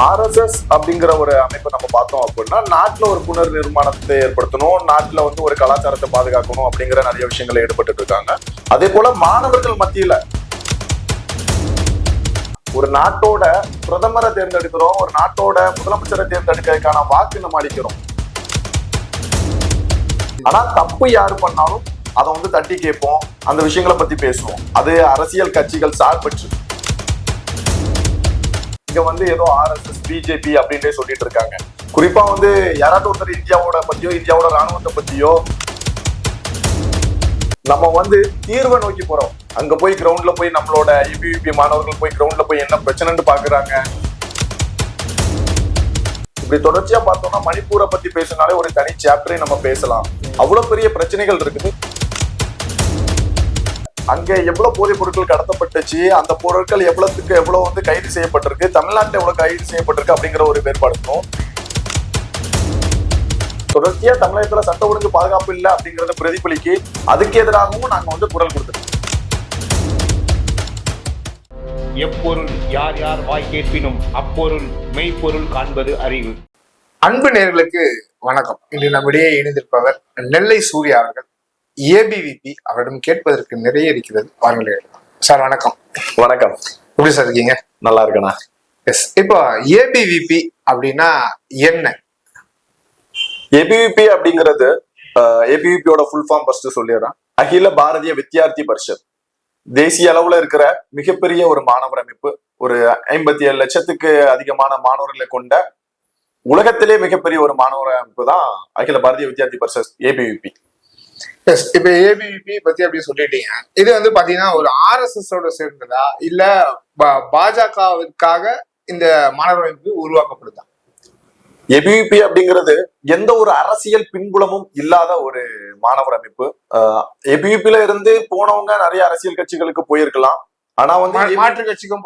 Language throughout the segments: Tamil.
ஆர்எஸ்எஸ் அப்படிங்கிற ஒரு அமைப்பை நம்ம பார்த்தோம் அப்படின்னா நாட்டில் ஒரு புனர் நிர்மாணத்தை ஏற்படுத்தணும் நாட்டுல வந்து ஒரு கலாச்சாரத்தை பாதுகாக்கணும் அப்படிங்கிற நிறைய விஷயங்கள் ஈடுபட்டு இருக்காங்க. அதே போல மாணவர்கள் மத்தியில ஒரு நாட்டோட பிரதமரை தேர்ந்தெடுக்கிறோம் ஒரு நாட்டோட முதலமைச்சரை தேர்ந்தெடுக்கிறதுக்கான வாக்கு நம்ம அளிக்கிறோம். ஆனா தப்பு யாரு பண்ணாலும் அதை வந்து தட்டி கேட்போம் அந்த விஷயங்களை பத்தி பேசுவோம். அது அரசியல் கட்சிகள் சார்பற்று. இங்க வந்து ஏதோ ஆர்எஸ்எஸ் பிஜேபி அப்படின்ட்டு சொல்லிட்டு இருக்காங்க. குறிப்பா வந்து யாராவது ஒருத்தர் இந்தியாவோட பத்தியோ இந்தியாவோட ராணுவத்தை பத்தியோ நம்ம வந்து தீர்வை நோக்கி போறோம். அங்க போய் கிரவுண்ட்ல போய் நம்மளோட இபிவிபி மாணவர்கள் போய் கிரவுண்ட்ல போய் என்ன பிரச்சனைன்னு பாக்குறாங்க. இப்படி தொடர்ச்சியா பார்த்தோம்னா மணிப்பூரை பத்தி பேசினாலே ஒரு தனி சாப்டரே நம்ம பேசலாம். அவ்வளவு பெரிய பிரச்சனைகள் இருக்குது. அங்க எவ்வளவு போதைப் பொருட்கள் கடத்தப்பட்டுச்சு அந்த பொருட்கள் எவ்வளவுக்கு எவ்வளவு வந்து கைது செய்யப்பட்டிருக்கு தமிழ்நாட்டுல எவ்வளவு கைது செய்யப்பட்டிருக்கு அப்படிங்கிற ஒரு வேறுபாடு இருக்கும். தொடர்ச்சியா தமிழகத்துல சட்ட ஒழுங்கு பாதுகாப்பு இல்லை அப்படிங்கறத பிரதிபலிக்கு அதுக்கு எதிராகவும் நாங்க வந்து குரல் கொடுத்துருக்கோம். எப்பொருள் யார் யார் வாய் கேட்பினும் அப்பொருள் மெய்ப்பொருள் காண்பது அறிவு. அன்பு நேர்களுக்கு வணக்கம். இன்று நம்மிடையே இணைந்திருப்பவர் நெல்லை சூர்யா அவர்கள். ஏபிவிபி அவரிடம் கேட்பதற்கு நிறைய இருக்கிறது. வாருங்கள். சார் வணக்கம். வணக்கம். எப்படி சார் இருக்கீங்க? நல்லா இருக்கண்ணா எஸ் இப்போ ஏபிவிபி அப்படின்னா என்ன? ஏபிவிபி அப்படிங்கிறது ஏபிவிபியோட ஃபுல் ஃபார்ம் ஃபர்ஸ்ட் சொல்லிடுறேன். அகில பாரதிய வித்யார்த்தி பரிஷத். தேசிய அளவுல இருக்கிற மிகப்பெரிய ஒரு மாணவர் அமைப்பு ஒரு ஐம்பத்தி ஏழு லட்சத்துக்கு அதிகமான மாணவர்களை கொண்ட உலகத்திலே மிகப்பெரிய ஒரு மாணவர் அமைப்பு தான் அகில பாரதிய வித்யார்த்தி பரிஷத் ஏபிவிபி எஸ் இப்போ ஏபிவிபி பத்தி அப்படி சொல்லிட்டீங்க. இது வந்து பாத்தீங்கன்னா ஒரு ஆர்எஸ்எஸ் ஓட சேர்ந்ததா? இல்ல பாஜகவிற்காக இந்த மாணவர் அமைப்பு உருவாக்கப்படுதா? ஏபிவிபி அப்படிங்கிறது எந்த ஒரு அரசியல் பின்புலமும் இல்லாத ஒரு மாணவர் அமைப்பு. ஏபிவிபில இருந்து போனவங்க நிறைய அரசியல் கட்சிகளுக்கு போயிருக்கலாம். ஆனா வந்து மாற்று கட்சிக்கும்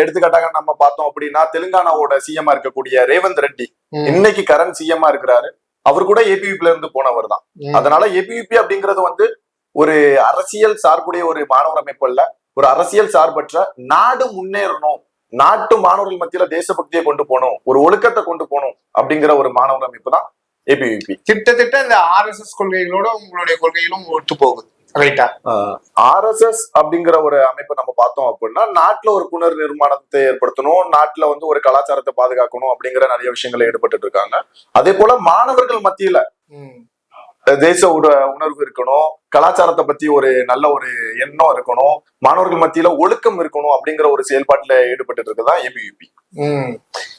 எடுத்துக்காட்டாக நம்ம பார்த்தோம் அப்படின்னா தெலுங்கானாவோட சிஎம்மா இருக்கக்கூடிய ரேவந்த் ரெட்டி. இன்னைக்கு கரண்ட் சிஎம்மா இருக்கிறாரு. அவர் கூட ஏபிவிபில இருந்து போனவர் தான். அதனால ஏபிவிபி அப்படிங்கிறது வந்து ஒரு அரசியல் சார்புடைய ஒரு மாணவர் அமைப்பு அல்ல. ஒரு அரசியல் சார்பற்ற நாடு முன்னேறணும். நாட்டு மாணவர்கள் மத்தியில தேசபக்தியை கொண்டு போகணும். ஒரு ஒழுக்கத்தை கொண்டு போகணும் அப்படிங்கிற ஒரு மாணவர் அமைப்பு தான் ஏபிவிபி கிட்டத்தட்ட இந்த ஆர்எஸ்எஸ் கொள்கைகளோட உங்களுடைய கொள்கைகளும் ஒத்து போகுது. ஆர்எஸ்எஸ் அப்படிங்கிற ஒரு அமைப்பை நம்ம பார்த்தோம் அப்படின்னா நாட்டுல ஒரு புனர் நிர்மாணத்தை ஏற்படுத்தணும் நாட்டுல வந்து ஒரு கலாச்சாரத்தை பாதுகாக்கணும் அப்படிங்கிற நிறைய விஷயங்கள் ஈடுபட்டு இருக்காங்க. அதே போல மாணவர்கள் மத்தியில தேச உட உணர்வு இருக்கணும் கலாச்சாரத்தை பத்தி ஒரு நல்ல ஒரு எண்ணம் இருக்கணும் மாணவர்கள் மத்தியில ஒழுக்கம் இருக்கணும் அப்படிங்கிற ஒரு செயல்பாட்டுல ஈடுபட்டு இருக்குதான் ஏபிவிபி ம்.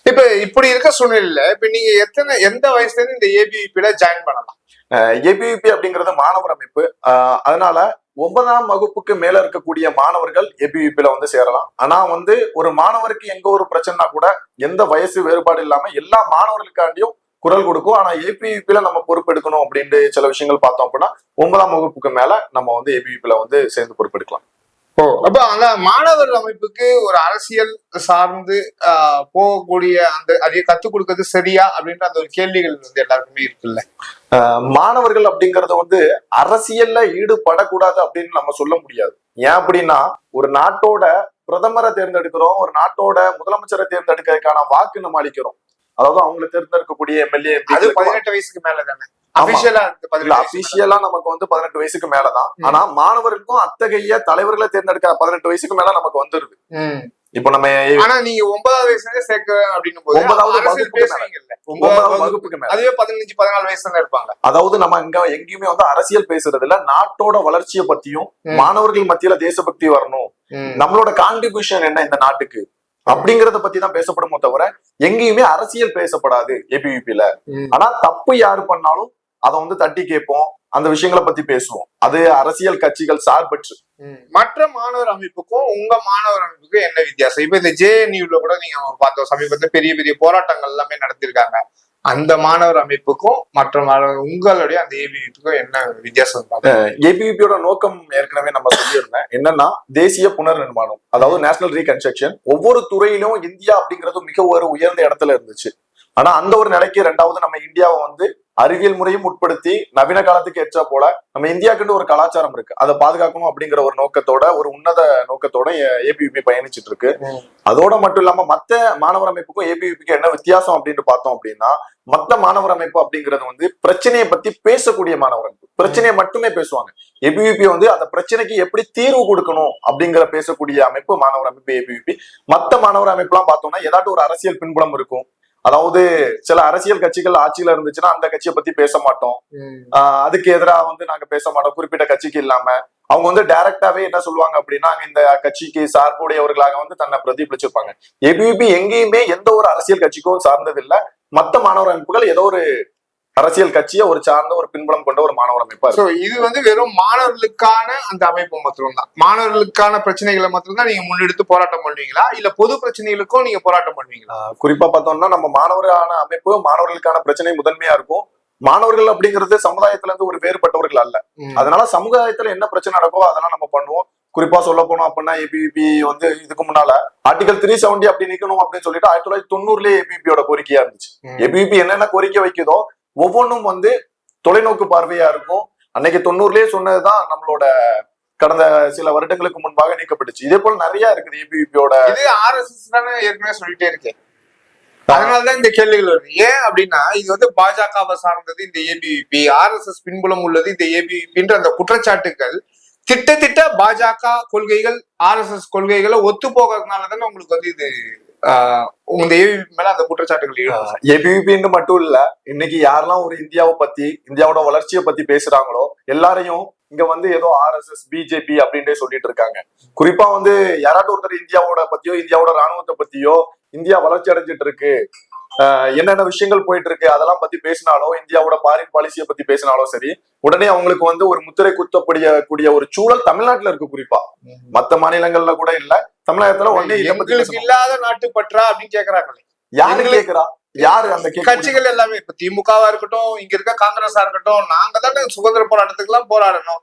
இப்ப இப்படி இருக்க சூழ்நிலையில இப்ப நீங்க எத்தனை எந்த வயசுல இருந்து இந்த ஏபிவிபில ஜாயின் பண்ணலாம்? ஏபிவிபி அப்படிங்கிறது மாணவர் அமைப்பு. அதனால ஒன்பதாம் வகுப்புக்கு மேல இருக்கக்கூடிய மாணவர்கள் ஏபிவிபில வந்து சேரலாம். ஆனா வந்து ஒரு மாணவருக்கு எங்க ஒரு பிரச்சனைனா கூட எந்த வயசு வேறுபாடு இல்லாம எல்லா மாணவர்களுக்காண்டியும் குரல் கொடுக்கும். ஆனா ஏபிவிபில நம்ம பொறுப்பெடுக்கணும் அப்படின்ட்டு சில விஷயங்கள் பார்த்தோம் அப்படின்னா ஒன்பதாம் வகுப்புக்கு மேல நம்ம வந்து ஏபிவிபில வந்து சேர்ந்து பொறுப்பெடுக்கலாம் ஓ அப்ப அந்த மாணவர் அமைப்புக்கு ஒரு அரசியல் சார்ந்து போகக்கூடிய அந்த அதை கத்துக் கொடுக்கறது சரியா அப்படின்ற அந்த ஒரு கேள்விகள் வந்து எல்லாருக்குமே இருக்குல்ல? மாணவர்கள் அப்படிங்கறது வந்து அரசியல்ல ஈடுபடக்கூடாது அப்படின்னு நம்ம சொல்ல முடியாது. ஏன் அப்படின்னா ஒரு நாட்டோட பிரதமரை தேர்ந்தெடுக்கிறோம் ஒரு நாட்டோட முதலமைச்சரை தேர்ந்தெடுக்கிறதுக்கான வாக்கு நம்ம அளிக்கிறோம். அதாவது அவங்களை தேர்ந்தெடுக்கக்கூடிய எம்எல்ஏ அது பதினெட்டு வயசுக்கு மேல தானே அபிஷியலா நமக்கு வந்து பதினெட்டு வயசுக்கு மேலதான். ஆனா மாணவருக்கும் அத்தகைய தலைவர்களை தேர்ந்தெடுக்கிற பதினெட்டு வயசுக்கு மேல நமக்கு வந்துருது. இப்போ நம்ம ஆனா நீங்க ஒன்பதாவது வயசுல சேர்க்க அப்படின்னு போது ஒன்பதாவது ஒன்பதாவது வகுப்பு வகுப்புக்கு மேல. அதுவே பதினஞ்சு பதினாலு வயசுல இருப்பாங்க. அதாவது நம்ம இங்க எங்கேயுமே வந்து அரசியல் பேசுறது இல்ல நாட்டோட வளர்ச்சியை பத்தியும். மாணவர்கள் மத்தியில தேசபக்தி வரணும். நம்மளோட கான்ட்ரிபியூஷன் என்ன இந்த நாட்டுக்கு? அப்படிங்கறத பத்தி தான் பேசப்படுமோ தவிர எங்கேயுமே அரசியல் பேசப்படாது ஏபிவிபில. ஆனா தப்பு யாரு பண்ணாலும் அதை வந்து தட்டி கேட்போம். அந்த விஷயங்களை பத்தி பேசுவோம். அது அரசியல் கட்சிகள் சார்பற்று. மற்ற மாணவர் அமைப்புக்கும் உங்க மாணவர் அமைப்புக்கும் என்ன வித்தியாசம்? இப்ப இந்த ஜேஎன்யூல கூட நீங்க பார்த்தோம் சமீபத்துல பெரிய பெரிய போராட்டங்கள் எல்லாமே நடத்திருக்காங்க அந்த மாணவர் அமைப்புக்கும் மற்ற மாணவர் உங்களுடைய அந்த ஏபிவிக்கும் என்ன வித்தியாசம்? ஏபிவிபியோட நோக்கம் ஏற்கனவே நம்ம சொல்லியிருந்தேன். என்னன்னா தேசிய புனர் நிர்மாணம் அதாவது நேஷனல் ரீகன்ஸ்ட்ரக்ஷன் ஒவ்வொரு துறையிலும் இந்தியா அப்படிங்கிறது மிக ஒரு உயர்ந்த இடத்துல இருந்துச்சு. ஆனா அந்த ஒரு நிலைக்கு ரெண்டாவது நம்ம இந்தியாவை வந்து அறிவியல் முறையும் உட்படுத்தி நவீன காலத்துக்கு ஏற்ற போல நம்ம இந்தியாவுக்குன்னு ஒரு கலாச்சாரம் இருக்கு. அதை பாதுகாக்கணும் அப்படிங்கிற ஒரு நோக்கத்தோட ஒரு உன்னத நோக்கத்தோட ஏபிவிபி பயணிச்சிட்டு இருக்கு. அதோட மட்டும் இல்லாம மத்த மாணவர் அமைப்புக்கும் ஏபிவிபிக்கும் என்ன வித்தியாசம் அப்படின்னு பார்த்தோம் அப்படின்னா மத்த மாணவர் அமைப்பு அப்படிங்கிறது வந்து பிரச்சனையை பத்தி பேசக்கூடிய மாணவர் அமைப்பு. பிரச்சனையை மட்டுமே பேசுவாங்க. ஏபிவிபி வந்து அந்த பிரச்சனைக்கு எப்படி தீர்வு கொடுக்கணும் அப்படிங்கிற பேசக்கூடிய அமைப்பு மாணவர் அமைப்பு ஏபிவிபி மத்த மாணவர் அமைப்புலாம் பார்த்தோம்னா ஏதாட்டும் ஒரு அரசியல் பின்புலம் இருக்கும். அதாவது சில அரசியல் கட்சிகள் ஆட்சியில இருந்துச்சுன்னா அந்த கட்சியை பத்தி பேச மாட்டோம். அதுக்கு எதிராக வந்து நாங்க பேச மாட்டோம். குறிப்பிட்ட கட்சிக்கு இல்லாம. அவங்க வந்து டைரக்டாவே என்ன சொல்லுவாங்க அப்படின்னா இந்த கட்சிக்கு சார்புடையவர்களாக வந்து தன்னை பிரதிபலிச்சிருப்பாங்க. ஏபிவிபி எங்கேயுமே எந்த ஒரு அரசியல் கட்சிக்கும் சார்ந்தது இல்ல மத்த மாணவர் அமைப்புகள் ஏதோ ஒரு அரசியல் கட்சியை ஒரு சார்ந்த ஒரு பின்புலம் கொண்ட ஒரு மாணவர் அமைப்பா இது வந்து வெறும் மாணவர்களுக்கான அந்த அமைப்பு மாத்திரம் தான் மாணவர்களுக்கான பிரச்சனைகளை மாத்திரம் தான் நீங்க முன்னெடுத்து போராட்டம் பண்ணுவீங்களா? இல்ல பொது பிரச்சனைகளுக்கும் நீங்க போராட்டம் பண்ணுவீங்களா? குறிப்பா பார்த்தோம்னா நம்ம மாணவரான அமைப்பு மாணவர்களுக்கான பிரச்சனை முதன்மையா இருக்கும். மாணவர்கள் அப்படிங்கிறது சமுதாயத்துல இருந்து ஒரு வேறுபட்டவர்கள் அல்ல. அதனால சமுதாயத்துல என்ன பிரச்சனை நடக்கோ அதெல்லாம் நம்ம பண்ணுவோம். குறிப்பா சொல்ல போனோம் அப்படின்னா ஏபிபி வந்து இதுக்கு முன்னால ஆர்டிகல் த்ரீ செவன்டி அப்படி நிக்கணும் அப்படின்னு சொல்லிட்டு ஆயிரத்தி தொள்ளாயிரத்தி தொண்ணூறுலயே ஏபிபியோட கோரிக்கையா இருந்துச்சு. ஏபிபி என்னென்ன கோரிக்கை வைக்குதோ ஒவ்வொன்றும் வந்து தொலைநோக்கு பார்வையா இருக்கும். அன்னைக்கு தொண்ணூறுலயே சொன்னதுதான் நம்மளோட கடந்த சில வருடங்களுக்கு முன்பாக நீக்கப்பட்டுச்சு. இதே போல நிறைய இருக்குது ஏபிபியோட இது ஆர்எஸ்எஸ் தானே ஏற்கனவே சொல்லிட்டே இருக்கேன் அதனாலதான் இந்த கேள்விகள் வருது. ஏன் அப்படின்னா இது வந்து பாஜகவை சார்ந்தது இந்த ஏபிவிபி ஆர்எஸ்எஸ் பின்புலம் உள்ளது இந்த ஏபிவிபின்ற அந்த குற்றச்சாட்டுகள் திட்டத்திட்ட பாஜக கொள்கைகள் ஆர்எஸ்எஸ் கொள்கைகளை ஒத்து போகிறதுனால தானே உங்களுக்கு வந்து இது இந்த ஏபிவிபி மேல அந்த குற்றச்சாட்டுகள். ஏபிவிபின்னு மட்டும் இல்ல இன்னைக்கு யாரெல்லாம் ஒரு இந்தியாவை பத்தி இந்தியாவோட வளர்ச்சியை பத்தி பேசுறாங்களோ எல்லாரையும் இங்க வந்து ஏதோ ஆர்எஸ்எஸ் பிஜேபி அப்படின்ட்டே சொல்லிட்டு இருக்காங்க குறிப்பா வந்து யாராட்டும் ஒருத்தர் இந்தியாவோட பத்தியோ இந்தியாவோட ராணுவத்தை பத்தியோ இந்தியா வளர்ச்சி அடைஞ்சிட்டு இருக்கு என்னென்ன விஷயங்கள் போயிட்டு இருக்கு அதெல்லாம் பத்தி பேசினாலோ இந்தியாவோட பாரின் பாலிசியை பத்தி பேசினாலும் சரி உடனே அவங்களுக்கு வந்து ஒரு முத்திரை குத்தக்கூடிய கூடிய ஒரு சூழல் தமிழ்நாட்டுல இருக்கு குறிப்பா. மத்த மாநிலங்கள்ல கூட இல்ல. தமிழகத்துல உடனே. இல்லாத நாட்டுப்பற்றா அப்படின்னு கேக்குறாங்களே. யாரு கேக்குறா? யாரு அந்த கட்சிகள் எல்லாமே இப்ப திமுகவா இருக்கட்டும் இங்க இருக்க காங்கிரஸா இருக்கட்டும் நாங்க தானே சுதந்திர போராட்டத்துக்கு எல்லாம் போராடணும்.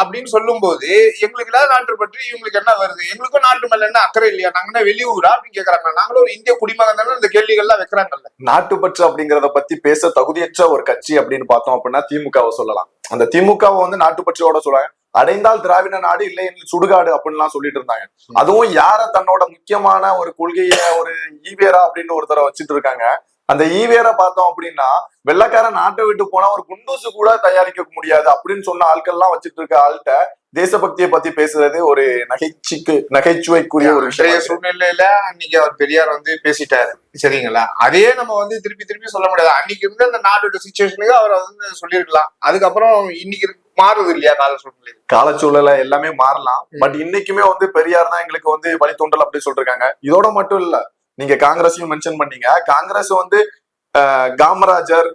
அப்படின்னு சொல்லும்போது எங்களுக்கு இல்லாத நாட்டு பற்றி இவங்களுக்கு என்ன வருது? எங்களுக்கும் நாட்டு மேல என்ன அக்கறை இல்லையா? நாங்க என்ன வெளியூரா அப்படின்னு கேக்குறாங்க. நாங்களும் ஒரு இந்திய குடிமகன் தானே இந்த கேள்விகள்லாம் வைக்கிறாங்கல்ல. நாட்டுப்பற்று அப்படிங்கறத பத்தி பேச தகுதியற்ற ஒரு கட்சி அப்படின்னு பார்த்தோம் அப்படின்னா திமுகவை சொல்லலாம். அந்த திமுகவை வந்து நாட்டுப்பற்றோட சொல்றாங்க. அடைந்தால் திராவிட நாடு இல்லை சுடுகாடு அப்படின்லாம் சொல்லிட்டு இருந்தாங்க. அதுவும் யார தன்னோட முக்கியமான ஒரு கொள்கைய ஒரு ஈவேரா அப்படின்னு ஒருத்தரை வச்சுட்டு இருக்காங்க. அந்த ஈவேரை பார்த்தோம் அப்படின்னா வெள்ளக்காரன் நாட்டை விட்டு போனா ஒரு குண்டூசு கூட தயாரிக்க முடியாது அப்படின்னு சொன்ன ஆட்கள்லாம் வச்சுட்டு இருக்க ஆள்கிட்ட தேசபக்தியை பத்தி பேசுறது ஒரு நகைச்சுக்கு நகைச்சுவைக்குரிய ஒரு விஷயம் சூழ்நிலையில அன்னைக்கு அவர் பெரியார் வந்து பேசிட்டாரு. சரிங்களா? அதே நம்ம வந்து திருப்பி திருப்பி சொல்ல முடியாது. அன்னைக்கு இருந்த அந்த நாட்டோட சுச்சுவேஷனுக்கு அவர் வந்து சொல்லியிருக்கலாம். அதுக்கப்புறம் இன்னைக்கு மாறுது இல்லையா கால சூழ்நிலை? காலச்சூழல எல்லாமே மாறலாம். பட் இன்னைக்குமே வந்து பெரியார் தான் எங்களுக்கு வந்து வழித்தோன்றல் அப்படி சொல்றாங்க இதோட மட்டும் இல்ல நீங்க காங்கிரஸையும் மென்ஷன் பண்ணீங்க. காங்கிரஸ் வந்து காமராஜர்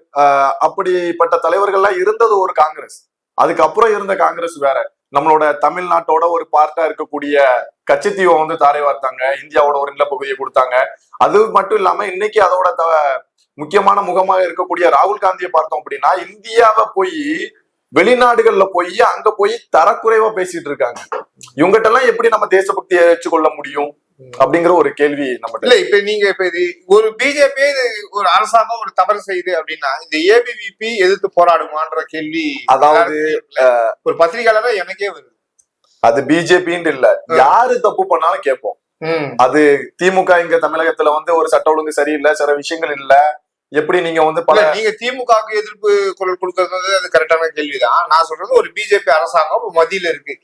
அப்படிப்பட்ட தலைவர்கள்லாம் இருந்தது ஒரு காங்கிரஸ். அதுக்கப்புறம் இருந்த காங்கிரஸ் வேற. நம்மளோட தமிழ்நாட்டோட ஒரு பார்ட்டா இருக்கக்கூடிய கச்சத்தீவை வந்து தாரை வார்த்தாங்க. இந்தியாவோட ஒரு நிலப்பகுதியை கொடுத்தாங்க. அது மட்டும் இல்லாம இன்னைக்கு அதோட த- முக்கியமான முகமாக இருக்கக்கூடிய ராகுல் காந்தியை பார்த்தோம் அப்படின்னா இந்தியாவை போய் வெளிநாடுகள்ல போய் அங்க போய் தரக்குறைவா பேசிட்டு இருக்காங்க. இவங்ககிட்ட எல்லாம் எப்படி நம்ம தேசபக்தியை வச்சுக்கொள்ள முடியும்? அப்படிங்கிற ஒரு கேள்வி நம்ம இல்ல இப்ப நீங்க இப்ப இது ஒரு பிஜேபி ஒரு அரசாங்கம் ஒரு தவறு செய்யுது அப்படின்னா இந்த ஏபிவிபி எதிர்த்து போராடுமான்ற கேள்வி அதாவது, ஒரு பத்திரிகையாளரா எனக்கே வருது. அது பிஜேபின்னு இல்ல. யாரு தப்பு பண்ணாலும் கேட்போம். அது திமுக இங்க தமிழகத்துல வந்து ஒரு சட்ட ஒழுங்கு சரியில்லை சில விஷயங்கள் இல்ல. எப்படி நீங்க வந்து பல நீங்க திமுகவுக்கு எதிர்ப்பு குரல் கொடுக்கறது அது கரெக்டான கேள்விதான். நான் சொல்றது ஒரு பிஜேபி அரசாங்கம் மத்தியில இருக்கு.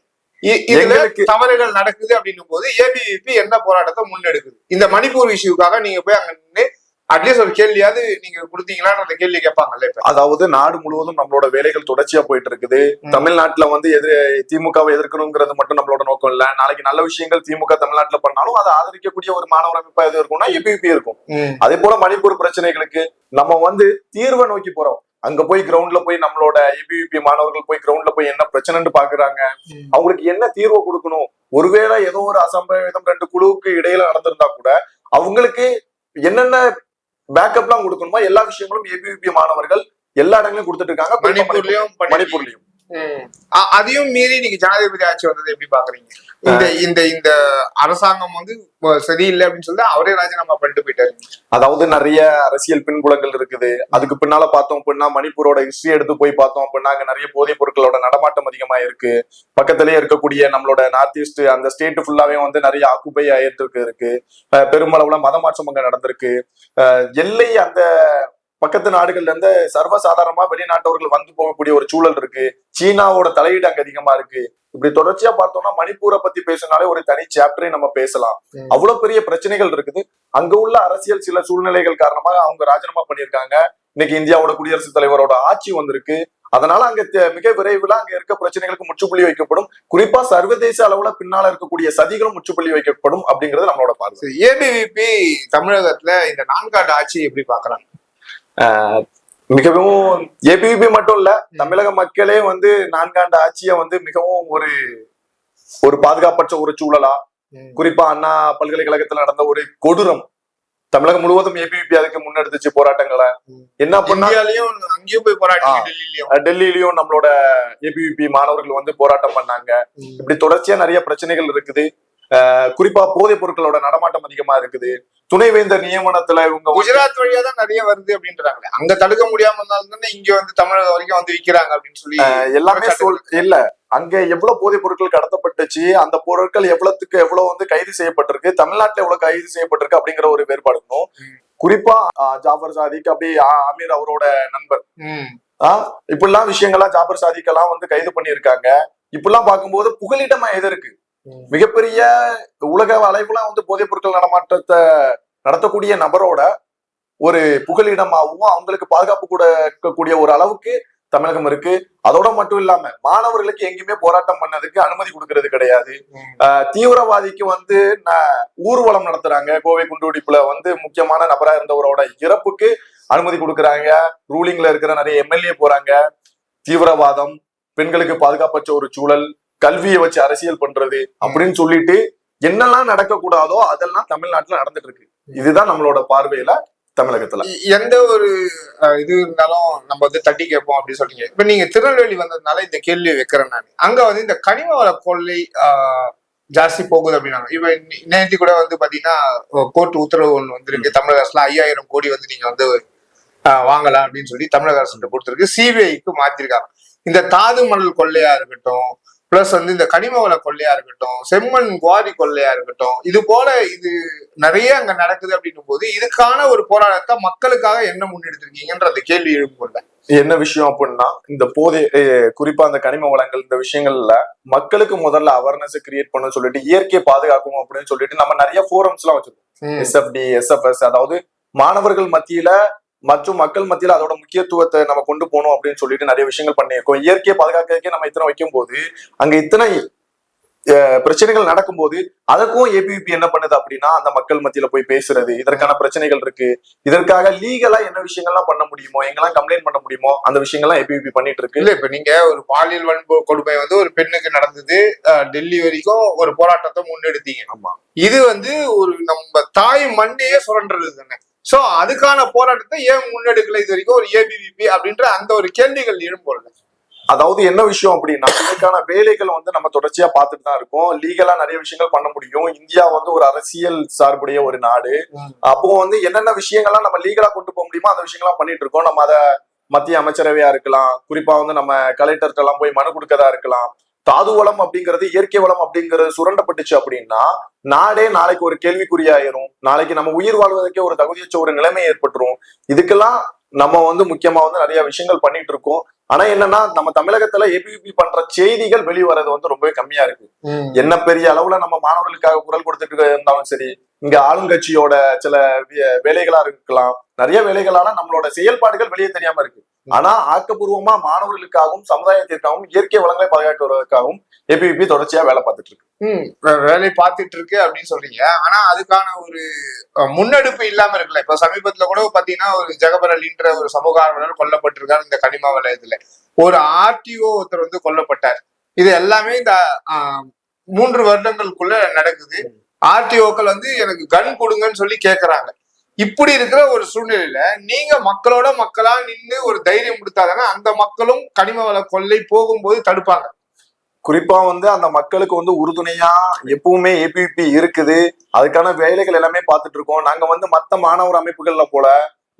இதுல தவறுகள் நடக்குது அப்படின்னும் போது ஏபிவிபி என்ன போராட்டத்தை முன்னெடுக்குது? இந்த மணிப்பூர் இஷ்யூக்காக நீங்க போய் அங்க நின்று அட்லீஸ்ட் ஒரு கேள்வியாவது நீங்க கொடுத்தீங்களான்னு அந்த கேள்வி கேட்பாங்கல்ல அதாவது நாடு முழுவதும் நம்மளோட வேலைகள் தொடர்ச்சியா போயிட்டு இருக்குது. தமிழ்நாட்டுல வந்து எதிர் திமுகவை எதிர்க்கணுங்கிறது மட்டும் நம்மளோட நோக்கம் இல்ல. நாளைக்கு நல்ல விஷயங்கள் திமுக தமிழ்நாட்டுல பண்ணாலும் அதை ஆதரிக்கக்கூடிய ஒரு மாணவர் அமைப்பா எது இருக்கும்னா ஏபிபி இருக்கும். அதே போல மணிப்பூர் பிரச்சனைகளுக்கு நம்ம வந்து தீர்வை நோக்கி போறோம். அங்க போய் கிரவுண்ட்ல போய் நம்மளோட ஏபிவிபி மாணவர்கள் போய் கிரவுண்ட்ல போய் என்ன பிரச்சனைன்னு பாக்குறாங்க. அவங்களுக்கு என்ன தீர்வை கொடுக்கணும்? ஒருவேளை ஏதோ ஒரு அசம்பாவிதம் ரெண்டு குழுவுக்கு இடையில நடந்திருந்தா கூட அவங்களுக்கு என்னென்ன பேக்கப்லாம் கொடுக்கணுமோ எல்லா விஷயங்களும் ஏபிவிபி மாணவர்கள் எல்லா இடங்களையும் கொடுத்துட்டு இருக்காங்க. மணிப்பூர்லயும். அதையும் மீறி நீங்க ஜனாதிபதி ஆட்சி வந்தது எப்படி பாக்குறீங்க? இந்த இந்த இந்த அரசாங்கம் வந்து சரியில்லை அப்படின்னு சொல்லி அவரே ராஜினாமா பண்ணிட்டு போயிட்டாரு. அதாவது நிறைய அரசியல் பின்புலங்கள் இருக்குது. அதுக்கு பின்னால பார்த்தோம் அப்படின்னா மணிப்பூரோட ஹிஸ்டரி எடுத்து போய் பார்த்தோம் அப்படின்னா அங்க நிறைய போதைப் பொருட்களோட நடமாட்டம் அதிகமா இருக்கு. பக்கத்திலேயே இருக்கக்கூடிய நம்மளோட நார்த் ஈஸ்ட் அந்த ஸ்டேட் ஃபுல்லாவே வந்து நிறைய ஆக்குபை ஆயிட்டு இருக்கு. அஹ் பெருமளவுல மதமாற்றம் அங்க நடந்திருக்கு. அஹ் எல்லை அந்த பக்கத்து நாடுகள்ல இருந்து சர்வசாதாரணமா வெளிநாட்டவர்கள் வந்து போகக்கூடிய ஒரு சூழல் இருக்கு. சீனாவோட தலையீடு அங்க அதிகமா இருக்கு. இப்படி தொடர்ச்சியா பார்த்தோம்னா மணிப்பூரை பத்தி பேசினாலே ஒரு தனி சாப்டரே நம்ம பேசலாம். அவ்வளவு பெரிய பிரச்சனைகள் இருக்குது. அங்க உள்ள அரசியல் சில சூழ்நிலைகள் காரணமாக அவங்க ராஜினாமா பண்ணியிருக்காங்க. இன்னைக்கு இந்தியாவோட குடியரசுத் தலைவரோட ஆட்சி வந்திருக்கு. அதனால அங்க மிக விரைவில் அங்க இருக்க பிரச்சனைகளுக்கு முற்றுப்புள்ளி வைக்கப்படும். குறிப்பா சர்வதேச அளவுல பின்னால இருக்கக்கூடிய சதிகளும் முற்றுப்புள்ளி வைக்கப்படும் அப்படிங்கிறது நம்மளோட பார்வை. ஏபிவிபி தமிழகத்துல இந்த நான்காண்டு ஆட்சி எப்படி பாக்குறாங்க மிகவும் ஏபிபி மட்டும் இல்ல தமிழக மக்களே வந்து நான்காண்டு ஆட்சியை வந்து மிகவும் ஒரு ஒரு பாதுகாப்பற்ற ஒரு சூழலா குறிப்பா அண்ணா பல்கலைக்கழகத்துல நடந்த ஒரு கொடூரம். தமிழகம் முழுவதும் ஏபிபி அதுக்கு முன்னெடுத்துச்சு போராட்டங்களை. என்ன பண்ணா இந்தியாலயும் அங்கேயும் போய். டெல்லிலயும். டெல்லியிலயும் நம்மளோட ஏபிவிபி மாணவர்கள் வந்து போராட்டம் பண்ணாங்க. இப்படி தொடர்ச்சியா நிறைய பிரச்சனைகள் இருக்குது. ஆஹ் குறிப்பா போதைப் பொருட்களோட நடமாட்டம் அதிகமா இருக்குது. துணைவேந்தர் நியமனத்துல இவங்க குஜராத் வழியா தான் நிறைய வருது அப்படின்றாங்களே அங்க தடுக்க முடியாம இருந்தாலும் தானே இங்க வந்து தமிழகம் வரைக்கும் வந்து விக்கிறாங்க அப்படின்னு சொல்லி எல்லாமே இல்ல அங்க எவ்வளவு போதைப் பொருட்கள் கடத்தப்பட்டுச்சு அந்த பொருட்கள் எவ்வளவுக்கு எவ்வளவு வந்து கைது செய்யப்பட்டிருக்கு தமிழ்நாட்டுல எவ்வளவு கைது செய்யப்பட்டிருக்கு அப்படிங்கிற ஒரு வேறுபாடு இருக்கும். குறிப்பா ஆஹ் ஜாஃபர் சாதிக் அப்படி ஆமீர் அவரோட நண்பர். ஆஹ் இப்படிலாம் விஷயங்கள்லாம் ஜாபர் சாதிக்கெல்லாம் வந்து கைது பண்ணியிருக்காங்க இப்படிலாம் பார்க்கும்போது புகலிடமா எது இருக்கு. மிகப்பெரிய உலக அளவுல வந்து போதைப் பொருட்கள் நடமாட்டத்தை நடத்தக்கூடிய நபரோட ஒரு புகலிடமாகவும் அவங்களுக்கு பாதுகாப்பு கூட இருக்கக்கூடிய ஒரு அளவுக்கு தமிழகம் இருக்கு. அதோட மட்டும் இல்லாம மாணவர்களுக்கு எங்கேயுமே போராட்டம் பண்ணதுக்கு அனுமதி கொடுக்கறது கிடையாது. தீவிரவாதிக்கு வந்து ஊர்வலம் நடத்துறாங்க. கோவை குண்டுவெடிப்புல வந்து முக்கியமான நபரா இருந்தவரோட இறப்புக்கு அனுமதி கொடுக்கறாங்க. ரூலிங்ல இருக்கிற நிறைய எம்எல்ஏ போறாங்க. தீவிரவாதம் பெண்களுக்கு பாதுகாப்பற்ற ஒரு சூழல் கல்வியை வச்சு அரசியல் பண்றது அப்படின்னு சொல்லிட்டு என்னெல்லாம் நடக்க கூடாதோ அதெல்லாம் தமிழ்நாட்டுல நடந்துட்டு இருக்கு. இதுதான் நம்மளோட பார்வையில தமிழகத்துல. எந்த ஒரு இது இருந்தாலும் நம்ம வந்து தட்டி கேட்போம் அப்படின்னு சொல்றீங்க. இப்ப நீங்க திருநெல்வேலி வந்ததுனால இந்த கேள்வி வைக்கிறேன் நான். அங்க வந்து இந்த கனிம வள கொள்ளை ஜாஸ்தி போகுது அப்படின்னாங்க. இப்ப நே- நேத்தி கூட வந்து பாத்தீங்கன்னா கோர்ட் உத்தரவு ஒண்ணு வந்திருக்கு. தமிழக அரசுல ஐயாயிரம் கோடி வந்து நீங்க வந்து வாங்கலாம் அப்படின்னு சொல்லி தமிழக அரசு கொடுத்துருக்கு. சிபிஐக்கு மாத்திருக்காங்க. இந்த தாது மணல் கொள்ளையா இருக்கட்டும் பிளஸ் வந்து இந்த கனிம வள கொள்ளையா இருக்கட்டும் செம்மண் குவாரி கொள்ளையா இருக்கட்டும் இது போல இது நிறைய அங்க நடக்குது அப்படின்னும் போது இதுக்கான ஒரு போராட்டத்தை மக்களுக்காக என்ன முன்னெடுத்திருக்கீங்கன்ற அந்த கேள்வி எழுப்பும்ல என்ன விஷயம் அப்படின்னா இந்த போதை குறிப்பா அந்த கனிம வளங்கள் இந்த விஷயங்கள்ல மக்களுக்கு முதல்ல அவேர்னஸ் கிரியேட் பண்ண சொல்லிட்டு இயற்கையை பாதுகாக்கணும் அப்படின்னு சொல்லிட்டு நம்ம நிறைய ஃபோரம்ஸ் எல்லாம் வச்சிருக்கோம். எஸ்எஃப்டி எஸ்எஃப்எஸ் அதாவது மாணவர்கள் மத்தியில மற்றும் மக்கள் மத்தியில அதோட முக்கியத்துவத்தை நம்ம கொண்டு போகணும் அப்படின்னு சொல்லிட்டு நிறைய விஷயங்கள் பண்ணியிருக்கோம். இயற்கையை பாதுகாக்கிறதுக்கே நம்ம இத்தனை வைக்கும் போது அங்க இத்தனை பிரச்சனைகள் நடக்கும்போது அதற்கும் ஏபிவிபி என்ன பண்ணுது அப்படின்னா அந்த மக்கள் மத்தியில போய் பேசுறது இதற்கான பிரச்சனைகள் இருக்கு. இதற்காக லீகலா என்ன விஷயங்கள்லாம் பண்ண முடியுமோ எங்கெல்லாம் கம்ப்ளைண்ட் பண்ண முடியுமோ அந்த விஷயங்கள்லாம் ஏபிவிபி பண்ணிட்டு இருக்கு. இல்ல இப்ப நீங்க ஒரு பாலியல் வன்பு கொடுமை வந்து ஒரு பெண்ணுக்கு நடந்தது டெல்லி வரைக்கும் ஒரு போராட்டத்தை முன்னெடுத்தீங்க. ஆமா. இது வந்து ஒரு நம்ம தாய் மண்ணையே சுரண்டுறது தானே. சோ அதுக்கான போராட்டத்தை ஏன் முன்னெடுக்கல இது வரைக்கும் ஒரு ஏபிவிபி அப்படின்ற அந்த ஒரு கேள்விகள் எழும்போல்ல அதாவது என்ன விஷயம் அப்படின்னா இதுக்கான வேலைகள் வந்து நம்ம தொடர்ச்சியா பார்த்துட்டு தான் இருக்கோம். லீகலா நிறைய விஷயங்கள் பண்ண முடியும். இந்தியா வந்து ஒரு அரசியல் சார்புடைய ஒரு நாடு. அப்போ வந்து என்னென்ன விஷயங்கள்லாம் நம்ம லீகலா கொண்டு போக முடியுமோ அந்த விஷயங்கள்லாம் பண்ணிட்டு இருக்கோம். நம்ம அதை மத்திய அமைச்சரவையா இருக்கலாம். குறிப்பா வந்து நம்ம கலெக்டர்கிட்ட எல்லாம் போய் மனு கொடுக்கதா இருக்கலாம். தாது வளம் அப்படிங்கிறது இயற்கை வளம் அப்படிங்கிறது சுரண்டப்பட்டுச்சு அப்படின்னா நாடே நாளைக்கு ஒரு கேள்விக்குறியாயிரும் நாளைக்கு நம்ம உயிர் வாழ்வதற்கே ஒரு தகுதியற்ற ஒரு நிலைமை ஏற்பட்டுரும். இதுக்கெல்லாம் நம்ம வந்து முக்கியமா வந்து நிறைய விஷயங்கள் பண்ணிட்டு இருக்கோம். ஆனா என்னன்னா நம்ம தமிழகத்துல ஏபிபி பண்ற செய்திகள் வெளிவரது வந்து ரொம்பவே கம்மியா இருக்கு. என்ன பெரிய அளவுல நம்ம மாணவர்களுக்காக குரல் கொடுத்துட்டு இருந்தாலும் சரி இங்க ஆளுங்கட்சியோட சில வேலைகளா இருக்கலாம். நிறைய வேலைகளால நம்மளோட செயல்பாடுகள் வெளியே தெரியாம இருக்கு. ஆனா ஆக்கப்பூர்வமா மாணவர்களுக்காகவும் சமுதாயத்திற்காகவும் இயற்கை வளங்களை பாதுகாக்கிறதுக்காகவும் ஏபிபி தொடர்ச்சியா வேலை பார்த்துட்டு இருக்கு வேலை பார்த்துட்டு இருக்கு அப்படின்னு சொல்றீங்க. ஆனா அதுக்கான ஒரு முன்னெடுப்பு இல்லாம இருக்குல்ல. இப்ப சமீபத்துல கூட பாத்தீங்கன்னா ஒரு ஜெகபர் அலின்ற ஒரு சமூக ஆர்வலர் கொல்லப்பட்டிருக்காரு இந்த கனிம வலயத்துல. ஒரு ஆர்டிஓ ஒருத்தர் வந்து கொல்லப்பட்டார். இது எல்லாமே இந்த ஆஹ், மூன்று வருடங்களுக்குள்ள நடக்குது. ஆர்டிஓக்கள் வந்து எனக்கு கன் கொடுங்கன்னு சொல்லி கேக்குறாங்க. இப்படி இருக்கிற ஒரு சூழ்நிலையில நீங்க மக்களோட மக்களா நின்று ஒரு தைரியம் கொடுத்தாதானே அந்த மக்களும் கனிம வள கொள்ளை போகும்போது தடுப்பாங்க. குறிப்பா வந்து அந்த மக்களுக்கு வந்து உறுதுணையா எப்பவுமே ஏபிபி இருக்குது. அதுக்கான வேலைகள் எல்லாமே பார்த்துட்டு இருக்கோம். நாங்க வந்து மத்த மாணவர் அமைப்புகள்ல போல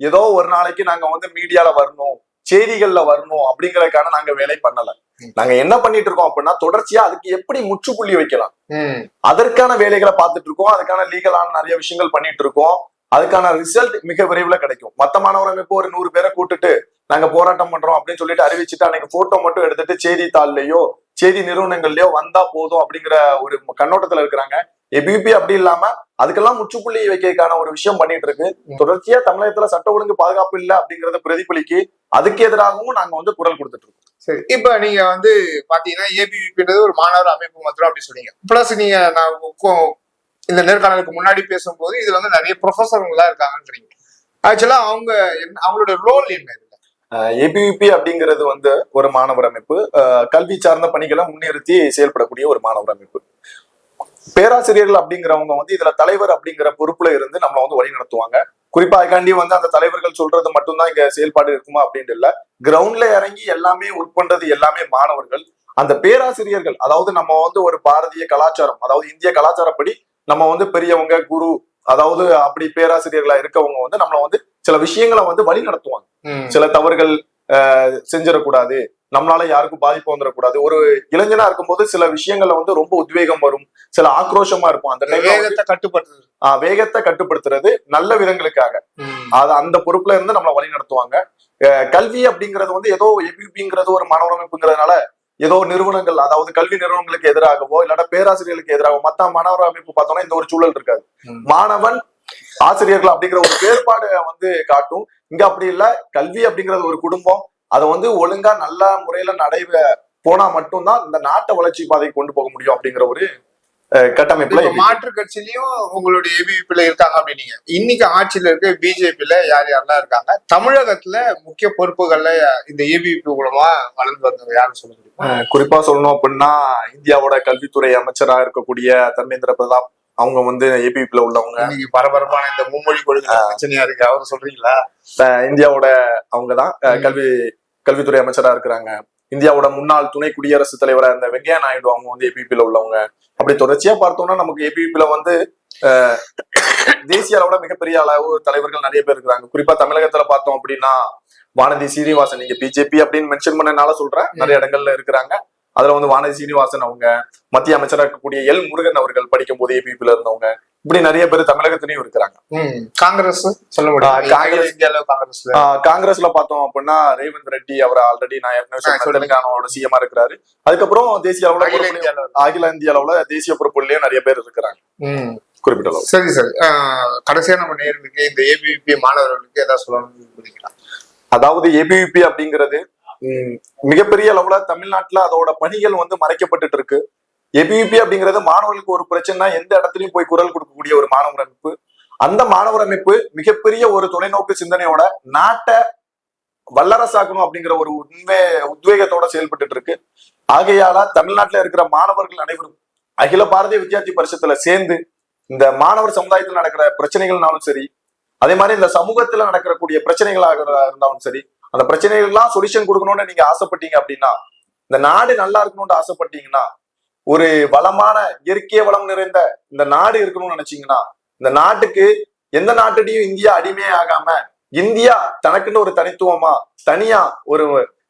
ஏதோ ஒரு நாளைக்கு நாங்க வந்து மீடியால வரணும் செய்திகள்ல வரணும் அப்படிங்கறதுக்கான நாங்க வேலை பண்ணல. நாங்க என்ன பண்ணிட்டு இருக்கோம் அப்படின்னா தொடர்ச்சியா அதுக்கு எப்படி முற்றுப்புள்ளி வைக்கலாம்? அதற்கான வேலைகளை பார்த்துட்டு இருக்கோம். அதுக்கான லீகலான நிறைய விஷயங்கள் பண்ணிட்டு இருக்கோம். அதுக்கான ரிசல்ட் மிக விரைவில் கிடைக்கும். மத்த மாணவர் அமைப்பு ஒரு நூறு பேரை கூட்டுட்டு நாங்க போராட்டம் பண்றோம் அப்படின்னு சொல்லிட்டு அறிவிச்சுட்டு அன்னைக்கு போட்டோ மட்டும் எடுத்துட்டு செய்தித்தாள்லயோ செய்தி நிறுவனங்கள்லயோ வந்தா போதும் அப்படிங்கிற ஒரு கண்ணோட்டத்துல இருக்கிறாங்க. எபிபி அப்படி இல்லாம அதுக்கெல்லாம் முற்றுப்புள்ளி வைக்கிறதுக்கான ஒரு விஷயம் பண்ணிட்டு இருக்கு. தொடர்ச்சியா தமிழகத்துல சட்ட ஒழுங்கு பாதுகாப்பு இல்லை அப்படிங்கறத பிரதிபலிக்கு அதுக்கு எதிராகவும் நாங்க வந்து குரல் கொடுத்துட்டு இருக்கோம். சரி இப்ப நீங்க வந்து பாத்தீங்கன்னா ஏபிவிபின்றது ஒரு மாணவர் அமைப்பு மாத்திரம் அப்படி சொன்னீங்க. பிளஸ் நீங்க நான் இந்த நேர்காணலுக்கு முன்னாடி பேசும்போது இதுல வந்து நிறைய ப்ரொஃபஸர்கள்லாம் இருக்காங்கன்றீங்க. ஆக்சுவலா அவங்க அவங்களோட ரோல் என்ன இதுல? ஏபிவிபி அப்படிங்கிறது வந்து ஒரு மாணவர் அமைப்பு. அஹ் கல்வி சார்ந்த பணிகளை முன்னிறுத்தி செயல்படக்கூடிய ஒரு மாணவர் அமைப்பு. பேராசிரியர்கள் அப்படிங்கிறவங்க வந்து இதுல தலைவர் அப்படிங்கிற பொறுப்புல இருந்து நம்மள வந்து வழி நடத்துவாங்க. குறிப்பா அதுக்காண்டி வந்து அந்த தலைவர்கள் சொல்றது மட்டும்தான் இங்க செயல்பாடு இருக்குமா அப்படின்ட்டு இல்ல. கிரவுண்ட்ல இறங்கி எல்லாமே ஒர்க் பண்றது எல்லாமே மாணவர்கள். அந்த பேராசிரியர்கள் அதாவது நம்ம வந்து ஒரு பாரதிய கலாச்சாரம் அதாவது இந்திய கலாச்சாரப்படி நம்ம வந்து பெரியவங்க குரு அதாவது அப்படி பேராசிரியர்களா இருக்கவங்க வந்து நம்மள வந்து சில விஷயங்களை வந்து வழி நடத்துவாங்க. சில தவறுகள் செஞ்சிடக்கூடாது. நம்மளால யாருக்கும் பாதிப்பு வந்துடக்கூடாது. ஒரு இளைஞனா இருக்கும்போது சில விஷயங்கள்ல வந்து ரொம்ப உத்வேகம் வரும். சில ஆக்ரோஷமா இருக்கும் அந்த வேகத்தை கட்டுப்படுத்துறது. ஆஹ், வேகத்தை கட்டுப்படுத்துறது நல்ல விதங்களுக்காக. அது அந்த பொறுப்புல இருந்து நம்மளை வழி நடத்துவாங்க. கல்வி அப்படிங்கிறது வந்து ஏதோ எபிபிங்கிறது ஒரு மாணவர் அமைப்புங்கிறதுனால ஏதோ நிறுவனங்கள் அதாவது கல்வி நிறுவனங்களுக்கு எதிராகவோ இல்லாட்ட பேராசிரியர்களுக்கு எதிராகவோ மத்த மாணவர் அமைப்பு பார்த்தோம்னா இந்த ஒரு சூழல் இருக்காது. மாணவன் ஆசிரியர்கள் அப்படிங்கிற ஒரு வேறுபாடு வந்து காட்டும். இங்க அப்படி இல்ல. கல்வி அப்படிங்கிறது ஒரு குடும்பம். அதை வந்து ஒழுங்கா நல்ல முறையில நடைபெற போனா மட்டும்தான் இந்த நாட்டை வளர்ச்சி பாதைக்கு கொண்டு போக முடியும் அப்படிங்கிற ஒரு கட்டமைப்புல மாற்று கட்சியிலயும் உங்களுடைய ஏபிவிபில இருக்காங்க அப்படின்னீங்க. இன்னைக்கு ஆட்சியில இருக்க பிஜேபில யார் யாரெல்லாம் இருக்காங்க? தமிழகத்துல முக்கிய பொறுப்புகள்ல இந்த ஏபிவிபி மூலமா வளர்ந்து வந்தவங்க யாரும் சொல்ல முடியுமா? குறிப்பா சொல்லணும் அப்படின்னா இந்தியாவோட கல்வித்துறை அமைச்சரா இருக்கக்கூடிய தர்மேந்திர பிரதாப் அவங்க வந்து ஏபிபில உள்ளவங்க. இன்னைக்கு பரபரப்பான இந்த மும்மொழி கொள்கை பிரச்சனையா இருக்கு அவரு சொல்றீங்களா? இந்தியாவோட அவங்கதான். கல்வி கல்வித்துறை அமைச்சரா இருக்கிறாங்க. இந்தியாவோட முன்னாள் துணை குடியரசுத் தலைவரா இருந்த வெங்கையா நாயுடு அவங்க வந்து ஏபிபில உள்ளவங்க. அப்படி தொடர்ச்சியா பார்த்தோம்னா நமக்கு ஏபிபில வந்து தேசிய அளவுல மிகப்பெரிய அளவு தலைவர்கள் நிறைய பேர் இருக்கிறாங்க. குறிப்பா தமிழகத்துல பார்த்தோம் அப்படின்னா வானதி சீனிவாசன் நீங்க பிஜேபி அப்படின்னு மென்ஷன் பண்ணனால சொல்றேன். நிறைய இடங்கள்ல இருக்கிறாங்க. அதுல வந்து வானதி சீனிவாசன் அவங்க மத்திய அமைச்சரா இருக்கக்கூடிய எல் முருகன் அவர்கள் படிக்கும் போது ஏபிபில இருந்தவங்க. இப்படி நிறைய பேர் தமிழகத்திலயும் இருக்கிறாங்க. காங்கிரஸ் சொல்ல முடியும் காங்கிரஸ். காங்கிரஸ்ல. பார்த்தோம் அப்படின்னா ரேவந்த் ரெட்டி அவர் ஆல்ரெடி நான் ஏற்கனவே. தெலுங்கானாவோட சிஎம்ஆ இருக்கிறாரு. அதுக்கப்புறம் தேசிய அளவுல அகில இந்திய அளவுல தேசிய பொறுப்புலயும் நிறைய பேர் இருக்கிறாங்க. குறிப்பிட்ட சரி சரி. கடைசியா நம்ம நேர்களுக்கு இந்த ஏபிவிபி மாணவர்களுக்கு ஏதாவது சொல்லணும்னு? அதாவது ஏபிவிபி அப்படிங்கிறது மிகப்பெரிய அளவுல தமிழ்நாட்டுல அதோட பணிகள் வந்து மறைக்கப்பட்டுட்டு இருக்கு. எபிபி அப்படிங்கிறது மாணவர்களுக்கு ஒரு பிரச்சனைனா எந்த இடத்துலயும் போய் குரல் கொடுக்கக்கூடிய ஒரு மாணவர் அமைப்பு. அந்த மாணவர் அமைப்பு மிகப்பெரிய ஒரு தொலைநோக்கு சிந்தனையோட நாட்டை வல்லரசாக்கணும் அப்படிங்கிற ஒரு உண்மை உத்வேகத்தோட செயல்பட்டுட்டு இருக்கு. ஆகையால தமிழ்நாட்டுல இருக்கிற மாணவர்கள் அனைவரும் அகில பாரதிய வித்யார்த்தி பரிஷத்துல சேர்ந்து இந்த மாணவர் சமுதாயத்தில் நடக்கிற பிரச்சனைகள்னாலும் சரி அதே மாதிரி இந்த சமூகத்துல நடக்கக்கூடிய பிரச்சனைகளாக இருந்தாலும் சரி அந்த பிரச்சனைகள்லாம் சொல்யூஷன் கொடுக்கணும்னு நீங்க ஆசைப்பட்டீங்க அப்படின்னா இந்த நாடு நல்லா இருக்கணும்னு ஆசைப்பட்டீங்கன்னா ஒரு வளமான இயற்கை வளம் நிறைந்த இந்த நாடு இருக்கணும்னு நினைச்சீங்கன்னா இந்த நாட்டுக்கு எந்த நாட்டுடையும் இந்தியா அடிமையே ஆகாம இந்தியா தனக்குன்னு ஒரு தனித்துவமா தனியா ஒரு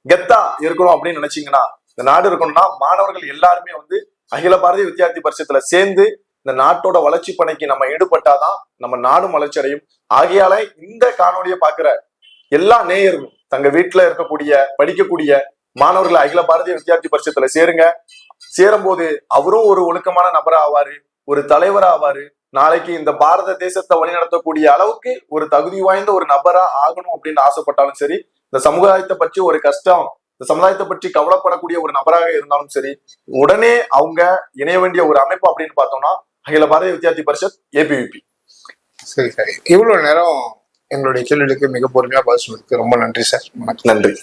கெத்தா இருக்கணும் அப்படின்னு நினைச்சீங்கன்னா இந்த நாடு இருக்கணும்னா மாணவர்கள் எல்லாருமே வந்து அகில பாரதிய வித்யார்த்தி பரிசத்துல சேர்ந்து இந்த நாட்டோட வளர்ச்சி பணிக்கு நம்ம ஈடுபட்டாதான் நம்ம நாடும் வளர்ச்சி அடையும் ஆகையால இந்த காணொலியை பாக்குற எல்லா நேயர்களும் தங்க வீட்டுல இருக்கக்கூடிய படிக்கக்கூடிய மாணவர்கள் அகில பாரதிய வித்யார்த்தி பரிசத்துல சேருங்க. சேரும்போது அவரும் ஒரு ஒழுக்கமான நபரா ஆவாரு ஒரு தலைவர் ஆவாரு நாளைக்கு இந்த பாரத தேசத்தை வழிநடத்தக்கூடிய அளவுக்கு ஒரு தகுதி வாய்ந்த ஒரு நபரா ஆகணும் அப்படின்னு ஆசைப்பட்டாலும் சரி இந்த சமுதாயத்தை பற்றி ஒரு கஷ்டம் இந்த சமுதாயத்தை பற்றி கவலைப்படக்கூடிய ஒரு நபராக இருந்தாலும் சரி உடனே அவங்க இணைய வேண்டிய ஒரு அமைப்பு அப்படின்னு பார்த்தோம்னா அகில பாரதிய வித்யார்த்தி பரிஷத் ஏபிவிபி சரி சரி. இவ்வளவு நேரம் எங்களுடைய கேள்விகளுக்கு மிக பொறுமையா பதில் சொன்னதுக்கு ரொம்ப நன்றி சார். வணக்கம். நன்றி.